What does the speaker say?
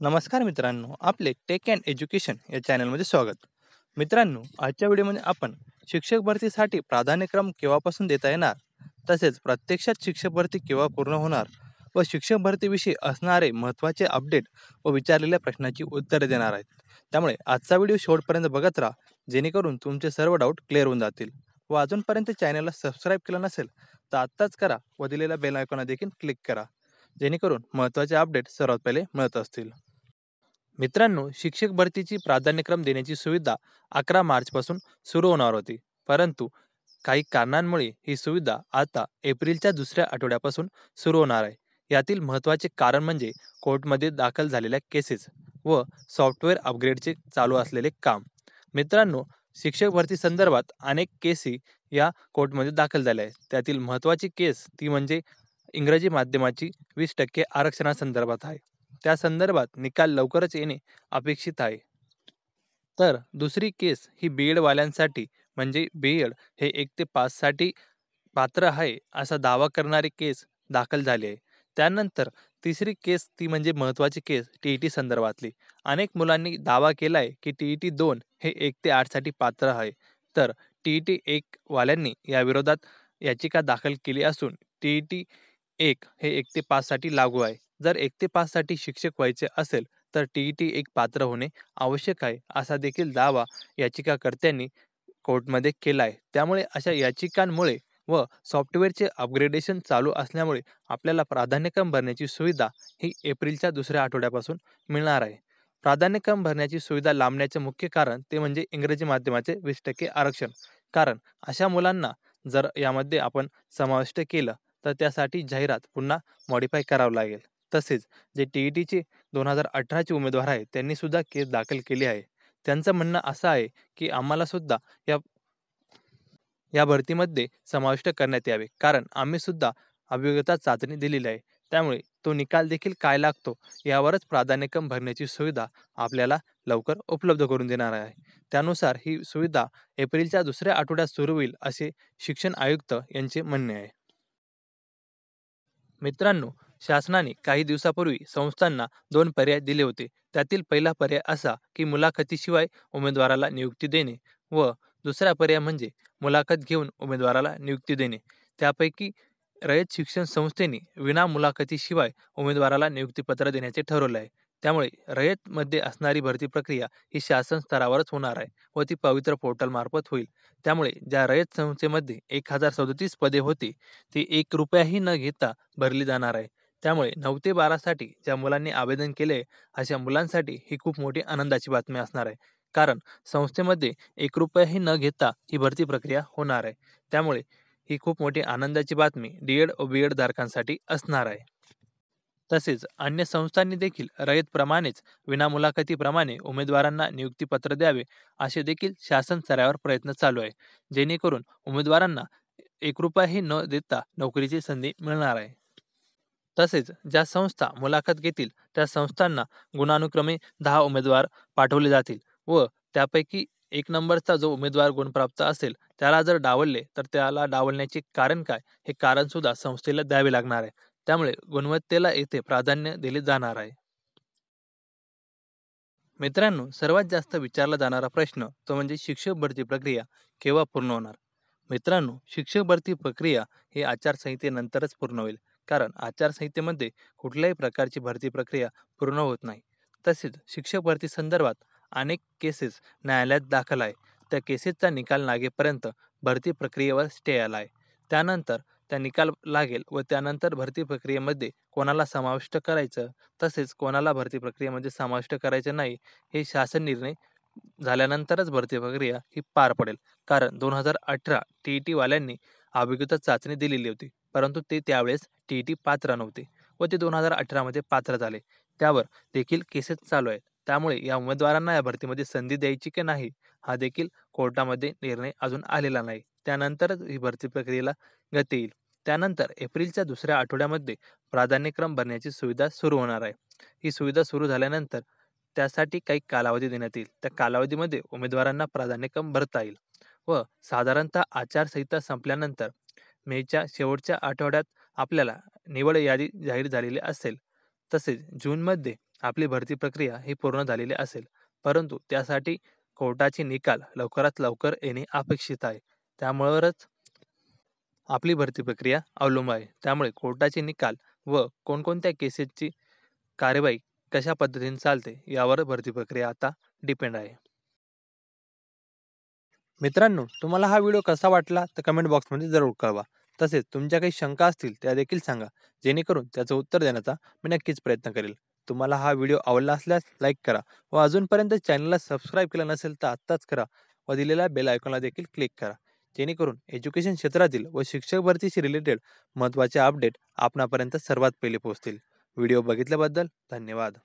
नमस्कार मित्रांनो आपले टेक अँड एज्युकेशन या चॅनलमध्ये स्वागत. मित्रांनो आजच्या व्हिडिओमध्ये आपण शिक्षक भरतीसाठी प्राधान्यक्रम केव्हापासून देता येणार? तसेच प्रत्यक्षात शिक्षक भरती केव्हा पूर्ण होणार? व शिक्षक भरतीविषयी असणारे महत्त्वाचे अपडेट व विचारलेल्या प्रश्नाची उत्तरे देणार आहेत. त्यामुळे आजचा व्हिडिओ शेवटपर्यंत बघत राहा जेणेकरून तुमचे सर्व डाऊट क्लिअर होऊन जातील. व अजूनपर्यंत चॅनलला सबस्क्राईब केलं नसेल तर आत्ताच करा व दिलेल्या बेल आयकॉनला देखील क्लिक करा जेणेकरून महत्त्वाचे अपडेट सर्वात पहिले मिळत असतील. मित्रांनो शिक्षक भरतीची प्राधान्यक्रम देण्याची सुविधा अकरा मार्चपासून सुरू होणार होती. परंतु काही कारणांमुळे ही सुविधा आता एप्रिलच्या दुसऱ्या आठवड्यापासून सुरू होणार आहे. यातील महत्त्वाचे कारण म्हणजे कोर्टमध्ये दाखल झालेल्या केसेस व सॉफ्टवेअर अपग्रेडचे चालू असलेले काम. मित्रांनो शिक्षक भरती संदर्भात अनेक केसी या कोर्टमध्ये दाखल झाल्या आहेत. त्यातील महत्त्वाची केस ती म्हणजे इंग्रजी माध्यमाची वीस टक्के आरक्षणासंदर्भात आहे. त्या संदर्भात निकाल लवकरच येणे अपेक्षित आहे. तर दुसरी केस ही बी एडवाल्यांसाठी म्हणजे बी एड हे एक ते पाचसाठी पात्र आहे असा दावा करणारी केस दाखल झाली आहे. त्यानंतर तिसरी केस ती म्हणजे महत्त्वाची केस टी ई टी संदर्भातली. अनेक मुलांनी दावा केला आहे की टी ई टी दोन हे एक ते आठसाठी पात्र आहे. तर टी ई टी एक वाल्यांनी याविरोधात याचिका दाखल केली असून टी ई टी एक हे एक ते पाचसाठी लागू आहे. जर एक ते पाचसाठी शिक्षक व्हायचे असेल तर टी ई टी एक पात्र होणे आवश्यक आहे असा देखील दावा याचिकाकर्त्यांनी कोर्टमध्ये केला आहे त्यामुळे अशा याचिकांमुळे व सॉफ्टवेअरचे अपग्रेडेशन चालू असल्यामुळे आपल्याला प्राधान्यक्रम भरण्याची सुविधा ही एप्रिलच्या दुसऱ्या आठवड्यापासून मिळणार आहे. प्राधान्यक्रम भरण्याची सुविधा लांबण्याचे मुख्य कारण ते म्हणजे इंग्रजी माध्यमाचे वीस टक्के आरक्षण. कारण अशा मुलांना जर यामध्ये आपण समाविष्ट केलं तर त्यासाठी जाहिरात पुन्हा मॉडिफाय करावं लागेल. तसेच जे टी ई टीचे दोन हजार अठराचे उमेदवार आहेत त्यांनी सुद्धा केस दाखल केली आहे. त्यांचं म्हणणं असं आहे की आम्हाला सुद्धा या या भरतीमध्ये समाविष्ट करण्यात यावे. कारण आम्ही सुद्धा अभियोग्यता चाचणी दिलेली आहे. त्यामुळे तो निकाल देखील काय लागतो यावरच प्राधान्यक्रम भरण्याची सुविधा आपल्याला लवकर उपलब्ध करून देणार आहे. त्यानुसार ही सुविधा एप्रिलच्या दुसऱ्या आठवड्यात सुरू होईल असे शिक्षण आयुक्त यांचे म्हणणे आहे. मित्रांनो शासनाने काही दिवसापूर्वी संस्थांना दोन पर्याय दिले होते. त्यातील पहिला पर्याय असा की मुलाखतीशिवाय उमेदवाराला नियुक्ती देणे व दुसरा पर्याय म्हणजे मुलाखत घेऊन उमेदवाराला नियुक्ती देणे. त्यापैकी रयत शिक्षण संस्थेने विना मुलाखतीशिवाय उमेदवाराला नियुक्तीपत्र देण्याचे ठरवले आहे. त्यामुळे रयतमध्ये असणारी भरती प्रक्रिया ही शासन स्तरावरच होणार आहे व ती पवित्र पोर्टल मार्फत होईल. त्यामुळे ज्या रयत संस्थेमध्ये एक हजार सदतीस पदे होती ती एक रुपयाही न घेता भरली जाणार आहे. त्यामुळे नऊ ते बारासाठी ज्या मुलांनी आवेदन केले अशा मुलांसाठी ही खूप मोठी आनंदाची बातमी असणार आहे. कारण संस्थेमध्ये एक रुपयाही न घेता ही भरती प्रक्रिया होणार आहे. त्यामुळे ही खूप मोठी आनंदाची बातमी डी एड व बी एड धारकांसाठी असणार आहे. तसेच अन्य संस्थांनी देखील रयतप्रमाणेच विनामुलाखतीप्रमाणे उमेदवारांना नियुक्तीपत्र द्यावे असे देखील शासन स्तरावर प्रयत्न चालू आहे. जेणेकरून उमेदवारांना एक रुपयाही न देता नोकरीची संधी मिळणार आहे. तसेच ज्या संस्था मुलाखत घेतील त्या संस्थांना गुणानुक्रमे दहा उमेदवार पाठवले जातील व त्यापैकी एक नंबरचा जो उमेदवार गुणप्राप्त असेल त्याला जर डावलले तर त्याला डावलण्याचे कारण काय? हे कारण सुद्धा संस्थेला द्यावे लागणार आहे. त्यामुळे गुणवत्तेला येथे प्राधान्य दिले जाणार आहे. मित्रांनो सर्वात जास्त विचारला जाणारा प्रश्न तो म्हणजे शिक्षक भरती प्रक्रिया केव्हा पूर्ण होणार? मित्रांनो शिक्षक भरती प्रक्रिया ही आचारसंहितेनंतरच पूर्ण होईल. कारण आचारसंहितेमध्ये कुठल्याही प्रकारची भरती प्रक्रिया पूर्ण होत नाही. तसेच शिक्षक भरती संदर्भात अनेक केसेस न्यायालयात दाखल आहे. त्या केसेसचा निकाल लागेपर्यंत भरती प्रक्रियेवर स्टे आला आहे त्यानंतर त्या निकाल लागेल व त्यानंतर भरती प्रक्रियेमध्ये कोणाला समाविष्ट करायचं? तसेच कोणाला भरती प्रक्रियेमध्ये समाविष्ट करायचं नाही हे शासन निर्णय झाल्यानंतरच भरती प्रक्रिया ही पार पडेल. कारण दोन हजार अठरा टी ई टीवाल्यांनी अभिज्ञता चाचणी दिलेली होती. परंतु ते त्यावेळेस टी ई टी पात्र नव्हते व ते दोन हजार अठरामध्ये पात्र झाले. त्यावर देखील केसेस चालू आहेत. त्यामुळे या उमेदवारांना या भरतीमध्ये संधी द्यायची की नाही हा देखील कोर्टामध्ये निर्णय अजून आलेला नाही. त्यानंतरच ही भरती प्रक्रियेला गती येईल. त्यानंतर एप्रिलच्या दुसऱ्या आठवड्यामध्ये प्राधान्यक्रम भरण्याची सुविधा सुरू होणार आहे. ही सुविधा सुरू झाल्यानंतर त्यासाठी काही कालावधी देण्यात येईल. त्या कालावधीमध्ये उमेदवारांना प्राधान्यक्रम भरता येईल व साधारणतः आचारसंहिता संपल्यानंतर मेच्या शेवटच्या आठवड्यात आपल्याला निवड यादी जाहीर झालेली असेल. तसेच जूनमध्ये आपली भरती प्रक्रिया ही पूर्ण झालेली असेल. परंतु त्यासाठी कोर्टाचे निकाल लवकरात लवकर येणे अपेक्षित आहे. त्यामुळेच आपली भरती प्रक्रिया अवलंबून आहे. त्यामुळे कोर्टाचे निकाल व कोणकोणत्या केसेसची कार्यवाही कशा पद्धतीने चालते यावर भरती प्रक्रिया आता डिपेंड आहे. मित्रांनो तुम्हाला हा व्हिडिओ कसा वाटला? तर कमेंट बॉक्समध्ये जरूर कळवा. तसेच तुमच्या काही शंका असतील त्या देखील सांगा. जेणेकरून त्याचं उत्तर देण्याचा मी नक्कीच प्रयत्न करेल. तुम्हाला हा व्हिडिओ आवडला असल्यास लाईक करा व अजूनपर्यंत चॅनलला सबस्क्राईब केलं नसेल तर आत्ताच करा व दिलेल्या बेल आयकॉनला देखील क्लिक करा. जेणेकरून एज्युकेशन क्षेत्रातील व शिक्षक भरतीशी रिलेटेड महत्त्वाचे अपडेट आपणापर्यंत सर्वात पहिले पोहोचतील. व्हिडिओ बघितल्याबद्दल धन्यवाद.